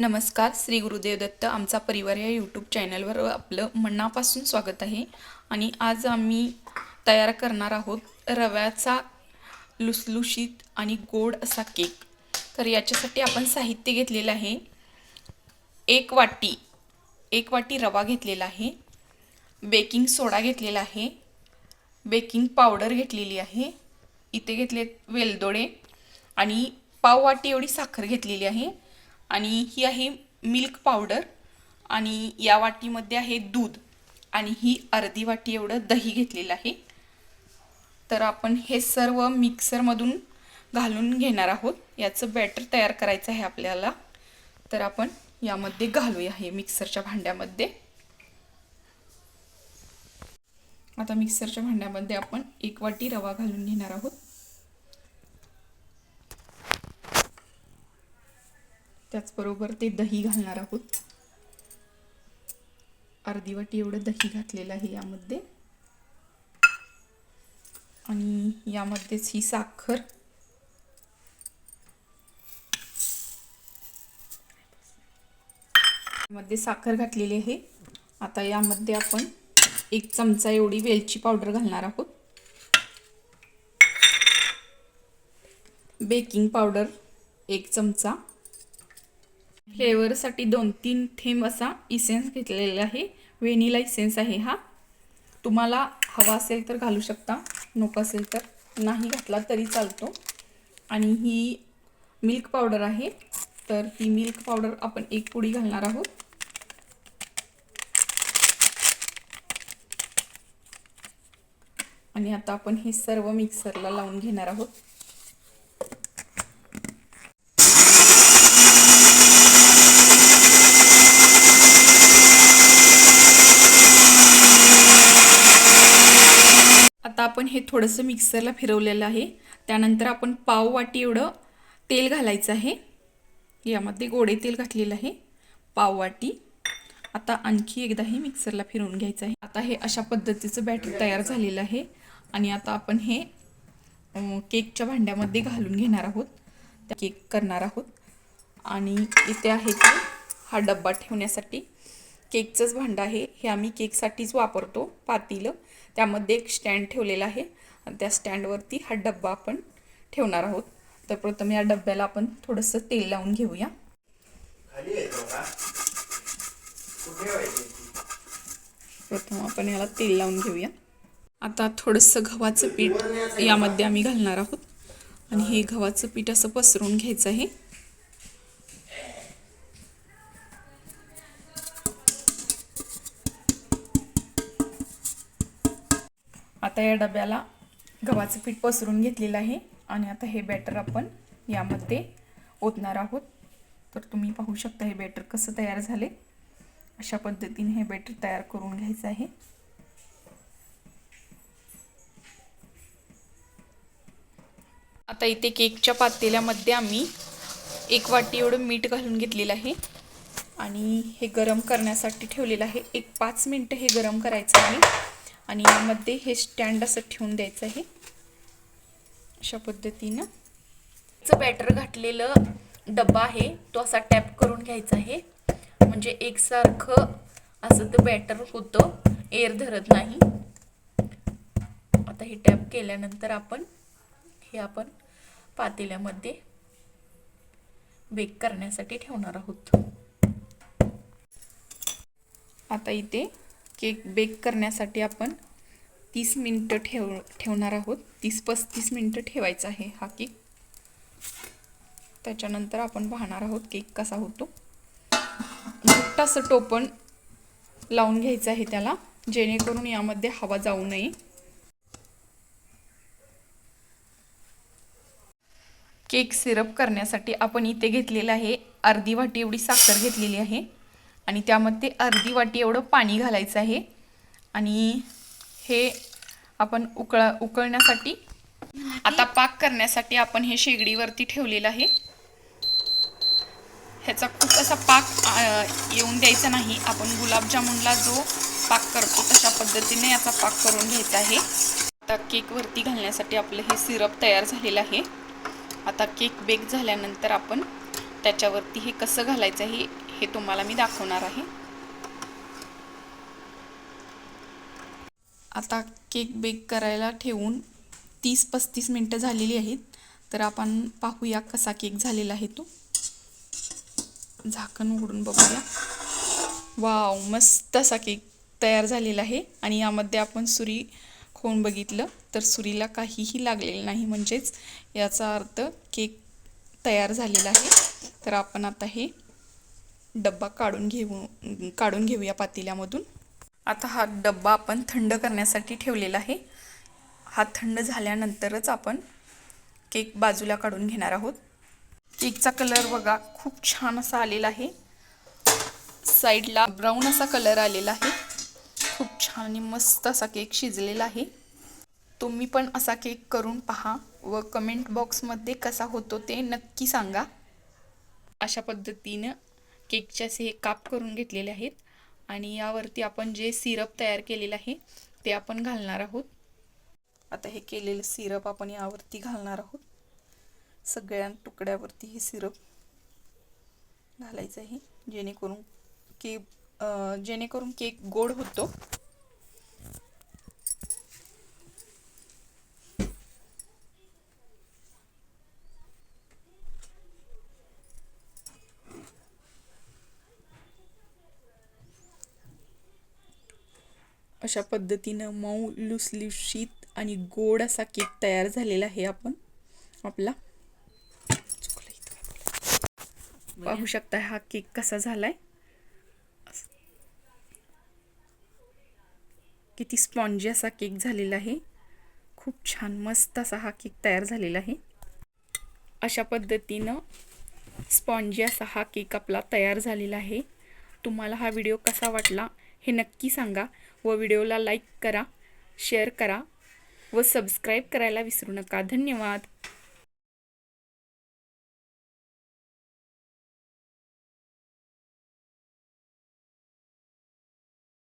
नमस्कार श्री गुरुदेव दत्त आमचा परिवार या यूट्यूब चॅनलवर आपलं मनापासून स्वागत आहे. आणि आज आम्ही तयार करणार आहोत रव्याचा लुसलुशीत आणि गोड असा केक. तर याच्यासाठी आपण साहित्य घेतलेलं आहे. एक वाटी एक वाटी रवा घेतलेला आहे. बेकिंग सोडा घेतलेला आहे. बेकिंग पावडर घेतलेली आहे. इथे घेतले वेलदोडे आणि पाव वाटी एवढी साखर घेतलेली आहे. आणि ही आहे मिल्क पावडर आणि या वाटीमध्ये आहे दूध. आणि ही अर्धी वाटी एवढं दही घेतलेलं आहे. तर आपण हे सर्व मिक्सरमधून घालून घेणार आहोत. याचं बॅटर तयार करायचं आहे आपल्याला. तर आपण यामध्ये घालूया हे मिक्सरच्या भांड्यामध्ये. आता मिक्सरच्या भांड्यामध्ये आपण एक वाटी रवा घालून घेणार आहोत. त्याचबरोबर ते दही घालणार आहोत. अर्धी वाटी एवढं दही घातलेलं आहे यामध्ये. आणि यामध्येच ही साखर. मध्ये साखर घातलेली आहे. आता यामध्ये आपण एक चमचा एवढी वेलची पावडर घालणार आहोत. बेकिंग पावडर एक चमचा. फ्लेवरसाठी दोन तीन थेंब असा इसेन्स घेतलेला आहे. व्हेनिला इसेन्स आहे हा. तुम्हाला हवा असेल तर घालू शकता नको असेल तर नाही घातला तरी चालतो. आणि ही मिल्क पावडर आहे. तर ती मिल्क पावडर आपण एक पुडी घालणार आहोत. आणि आता आपण हे सर्व मिक्सरला लावून घेणार आहोत. आता आपण हे थोडंसं मिक्सरला फिरवलेलं आहे. त्यानंतर आपण पाव वाटी एवढं तेल घालायचं आहे. यामध्ये गोडे तेल घातलेलं आहे. पाव वाटी. आता आणखी एकदा हे मिक्सरला फिरवून घ्यायचं आहे. आता हे अशा पद्धतीचं बॅटर तयार झालेलं आहे. आणि आता आपण हे केकच्या भांड्यामध्ये घालून घेणार आहोत. त्या केक करणार आहोत. आणि इथे आहे की हा डब्बा ठेवण्यासाठी. केकचंच भांडं आहे. हे आम्ही केकसाठीच वापरतो पातीलं. त्यामध्ये एक स्टँड ठेवलेला आहे. आणि त्या स्टँडवरती हा डब्बा आपण ठेवणार आहोत. तर प्रथम या डब्याला आपण थोडंसं तेल लावून घेऊया. प्रथम आपण याला तेल लावून घेऊया. आता थोडंसं गव्हाचं पीठ यामध्ये आम्ही घालणार आहोत. आणि हे गव्हाचं पीठ असं पसरून घ्यायचं आहे. आता या डब्याला गव्हाचं पीठ पसरून घेतलेलं आहे आणि आता हे बॅटर आपण यामध्ये ओतणार आहोत. तर तुम्ही पाहू शकता हे बॅटर कसं तयार झाले. अशा पद्धतीने हे बॅटर तयार करून घ्यायचं आहे. आता इथे केकच्या पातेल्यामध्ये आम्ही एक वाटी एवढं मीठ घालून घेतलेलं आहे. आणि हे गरम करण्यासाठी ठेवलेलं आहे. एक पाच मिनटं हे गरम करायचं आहे. आणि यामध्ये हे स्टँड असं ठेवून द्यायचं आहे. अशा पद्धतीनं. बॅटर घातलेलं डब्बा आहे तो असा टॅप करून घ्यायचा आहे. म्हणजे एकसारखं असं ते बॅटर होतं एअर धरत नाही. आता हे टॅप केल्यानंतर आपण हे आपण पातेल्यामध्ये बेक करण्यासाठी ठेवणार आहोत. आता इथे केक बेक करण्यासाठी आपण तीस मिनटं ठेव ठेवणार आहोत. तीस पस्तीस मिनटं ठेवायचा आहे हा केक. त्याच्यानंतर आपण पाहणार आहोत केक कसा होतो. घट्ट असं टोपण लावून घ्यायचं आहे त्याला जेणेकरून यामध्ये हवा जाऊ नये. केक सिरप करण्यासाठी आपण इथे घेतलेलं आहे अर्धी वाटी एवढी साखर घेतलेली आहे. आणि त्यामध्ये अर्धी वाटी एवढं पाणी घालायचं आहे. आणि हे आपण उकळा उकळण्यासाठी आता पाक करण्यासाठी आपण हे शेगडीवरती ठेवलेलं आहे. ह्याचा खूप असा पाक येऊन द्यायचा नाही. आपण गुलाबजामुनला जो पाक करतो तशा पद्धतीने याचा पाक करून घ्यायचा आहे. आता केकवरती घालण्यासाठी आपलं हे सिरप तयार झालेलं आहे. आता केक बेक झाल्यानंतर आपण त्याच्यावरती हे कसं घालायचं हे हे तुम्हाला मी दाखवणार आहे. आता केक बेक करायला ठेवून तीस पस्तीस मिनटं झालेली आहेत. तर आपण पाहूया कसा केक झालेला आहे तो. झाकण उघडून बघूया. वाव मस्त असा केक तयार झालेला आहे. आणि यामध्ये आपण सुरी खोन बघितलं तर सुरीला काहीही लागलेलं नाही. म्हणजेच याचा अर्थ केक तयार झालेला आहे. तर आपण आता हे डब्बा काढून घेऊ काढून घेऊया पातेल्यामधून. आता हा डब्बा आपण थंड करण्यासाठी ठेवलेला आहे. हा थंड झाल्यानंतरच आपण केक बाजूला काढून घेणार आहोत. केकचा कलर बघा खूप छान असा आलेला आहे. साईडला ब्राऊन असा कलर आलेला आहे. खूप छान आणि मस्त असा केक शिजलेला आहे. तुम्ही पण असा केक करून पहा व कमेंट बॉक्समध्ये कसा होतो ते नक्की सांगा. अशा पद्धतीनं केकचे असे हे काप करून घेतलेले आहेत. आणि यावरती आपण जे सिरप तयार केलेलं आहे ते आपण घालणार आहोत. आता हे केलेलं सिरप आपण यावरती घालणार आहोत. सगळ्या तुकड्यावरती हे सिरप घालायचं आहे. जेणेकरून केक जेणेकरून केक गोड होतो. अशा पद्धतीनं मऊ लुसलुशीत आणि गोड असा केक तयार झालेला आहे आपण. आपला. पाहू शकता हा केक कसा झालाय. किती स्पॉन्जी असा केक झालेला आहे. खूप छान मस्त असा हा केक तयार झालेला आहे. अशा पद्धतीनं स्पॉन्जी असा हा केक आपला तयार झालेला आहे. तुम्हाला हा व्हिडिओ कसा वाटला हे नक्की सांगा. व व्हिडिओला लाईक करा शेअर करा व सबस्क्राईब करायला विसरू नका. धन्यवाद.